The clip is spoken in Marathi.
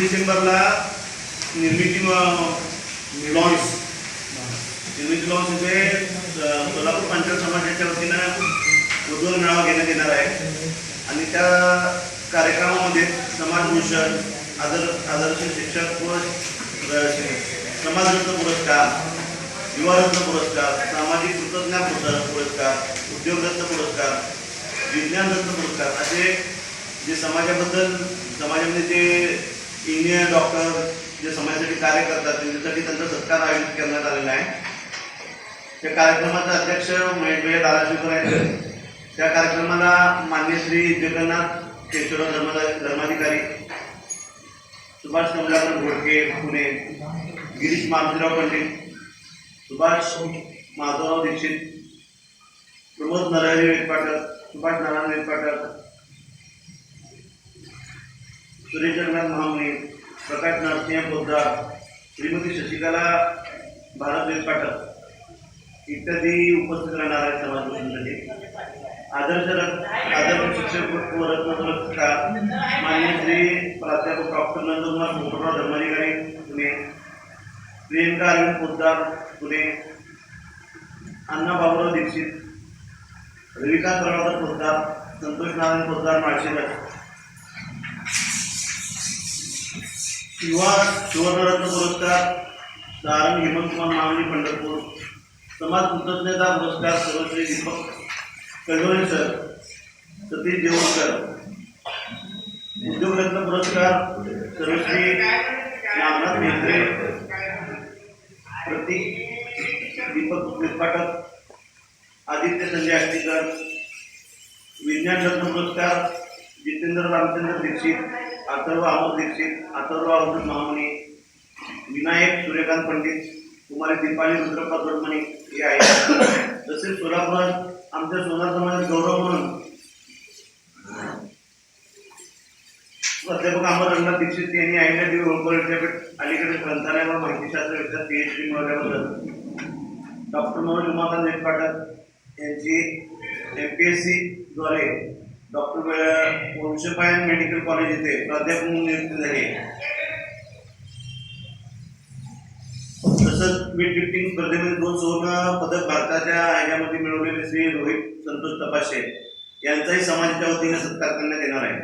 डिसेंबरला निर्मिती लॉन्स निर्मिती लॉन्स इथे म्हणजे, सोलापूर पंचायत समाजाच्या वतीनं उज्ज्वल मेळावा घेण्यात येणार आहे. आणि त्या कार्यक्रमामध्ये समाजभूषण आदर आदर्श शिक्षक व समाजरत्न पुरस्कार युवारत्न पुरस्कार सामाजिक कृतज्ञा पुरस्कार पुरस्कार उद्योगरत्न पुरस्कार विज्ञानरत्न पुरस्कार असे जे समाजाबद्दल समाजामध्ये जे इंजिनियर डॉक्टर जे समाजासाठी कार्य करतात त्यांच्यासाठी त्यांचा सत्कार आयोजित करण्यात आलेला आहे. त्या कार्यक्रमाचे अध्यक्ष महेश भैया आहेत. त्या कार्यक्रमाला मान्य श्री जगन्नाथ केशवराव धर्म धर्माधिकारी सुभाष कमलाकर घोडके पुणे गिरीश मारुतीराव पंडित सुभाष माधवराव दीक्षित प्रमोद नरहरी वेटपाटक सुभाष नारायण वेटपाटक सुरेंद्रनाथ जगन्नाथ प्रकाश नरसिंह पोद्दार श्रीमती शशिकला भारत पाठक इत्यादी उपस्थित राहणार आहेत समाजभूषणासाठी आदर्श आदर्श शिक्षक रत्न पुरस्कार मान्य श्री प्राध्यापक डॉक्टर नंदकुमार पोपटराव धर्माधिकारी पुणे. प्रियंका अरविंद पोद्दार पुणे. अण्णा बाबुराव दीक्षित रविकांत प्रभाकर पोद्दार संतोष नारायण पोद्दार माळशेकर युवा सुवर्णरत्न पुरस्कार दारण हेमंतकुमार मावली पंढरपूर समाज कृतज्ञता पुरस्कार सर्वश्री दीपक कळवणे सर सतीश देवळकर उद्योगरत्न पुरस्कार सर्वश्री नागनाथ मेहत्रे प्रतीक दीपक पाठक आदित्य संजय आष्टीकर. विज्ञान रत्न पुरस्कार जितेंद्र रामचंद्र दीक्षित. अथर्व अमोल दीक्षित अथर्व अवधूत महामणी विनायक सूर्यकांत पंडित कुमारी दीपाली रुद्रप्पा दोडमणी हे आहेत. तसेच सोलापुरात आमच्या सोनार समाजात गौरव म्हणून प्राध्यापक अमर रंगनाथ दीक्षित यांनी आयला डी होळकर विद्यापीठ अलीकडे ग्रंथालय व माहितीशास्त्र विषयात पी एच डी मिळवल्याबद्दल. डॉक्टर मनोज उमाकांत नेटपाटक यांची एम पी एस सीद्वारे डॉक्टर वंशपायन मेडिकल कॉलेज येथे प्राध्यापक म्हणून नियुक्त झाले. तसंच वेट लिफ्टिंग स्पर्धेमध्ये दोन सुवर्ण पदक भारताच्या आयोगामध्ये मिळवलेले श्री रोहित संतोष तपाशे यांचाही समाजाच्या वतीने सत्कार करण्यात येणार आहे.